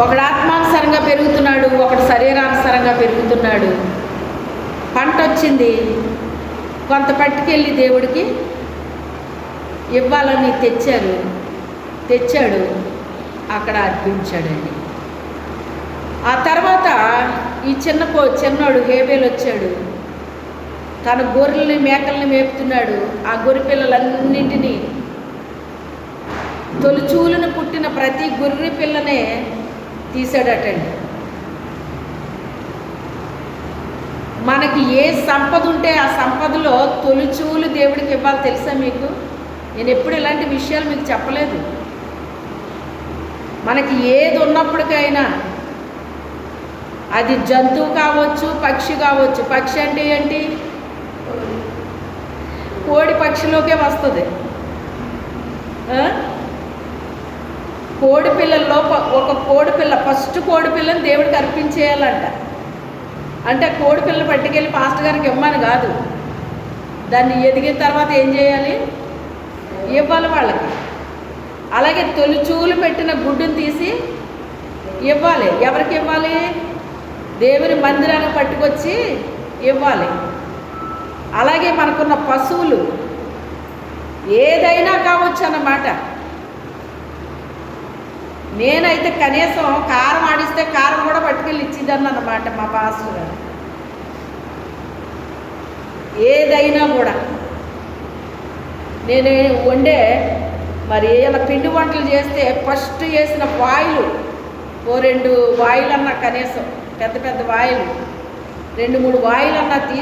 ఒకడు ఆత్మానుసారంగా పెరుగుతున్నాడు ఒకడు శరీరానుసారంగా పెరుగుతున్నాడు. పంట వచ్చింది కొంత పట్టుకెళ్ళి దేవుడికి ఇవ్వాలని తెచ్చారు. తెచ్చాడు. అక్కడ అర్పించాడండి. ఆ తర్వాత ఈ చిన్న పో చిన్నోడు హేబేలు వచ్చాడు. తన గొర్రెల్ని మేకల్ని మేపుతున్నాడు. ఆ గొర్రె పిల్లలన్నింటినీ తొలిచూలును పుట్టిన ప్రతి గొర్రె పిల్లనే తీసాడటండి మనకి ఏ సంపద ఉంటే ఆ సంపదలో తొలిచూలు దేవుడికి ఇవ్వాలి తెలుసా మీకు? నేను ఎప్పుడు ఇలాంటి విషయాలు మీకు చెప్పలేదు. మనకి ఏది ఉన్నప్పటికైనా అది జంతువు కావచ్చు పక్షి కావచ్చు. పక్షి అంటే ఏంటి? కోడి పక్షిలోకే వస్తుంది ఆ? కోడి పిల్లల్లో ఒక కోడి పిల్ల ఫస్ట్ కోడి పిల్లని దేవుడికి అర్పించేయాలంట. అంటే కోడి పిల్ల పట్టుకెళ్ళి పాస్టర్ గారికి ఇవ్వమని కాదు. దాన్ని ఎదిగిన తర్వాత ఏం చేయాలి? ఇవ్వాలి వాళ్ళకి. అలాగే తొలిచూలు పెట్టిన గుడ్డుని తీసి ఇవ్వాలి. ఎవరికి ఇవ్వాలి? దేవుని మందిరానికి పట్టుకొచ్చి ఇవ్వాలి. అలాగే మనకున్న పశువులు ఏదైనా కావచ్చు అన్నమాట. నేనైతే కనీసం కారం ఆడిస్తే కారం కూడా పట్టుకెళ్ళి ఇచ్చిద్దాన్ని అన్నమాట మా పాస్టర్ గారు. ఏదైనా కూడా. నేను వండే మరి ఏమైనా పిండి వంటలు చేస్తే ఫస్ట్ చేసిన వాయిలు ఓ రెండు వాయిలు అన్నా కనీసం పెద్ద పెద్ద వాయిలు రెండు మూడు వాయిలు అన్నా తీసి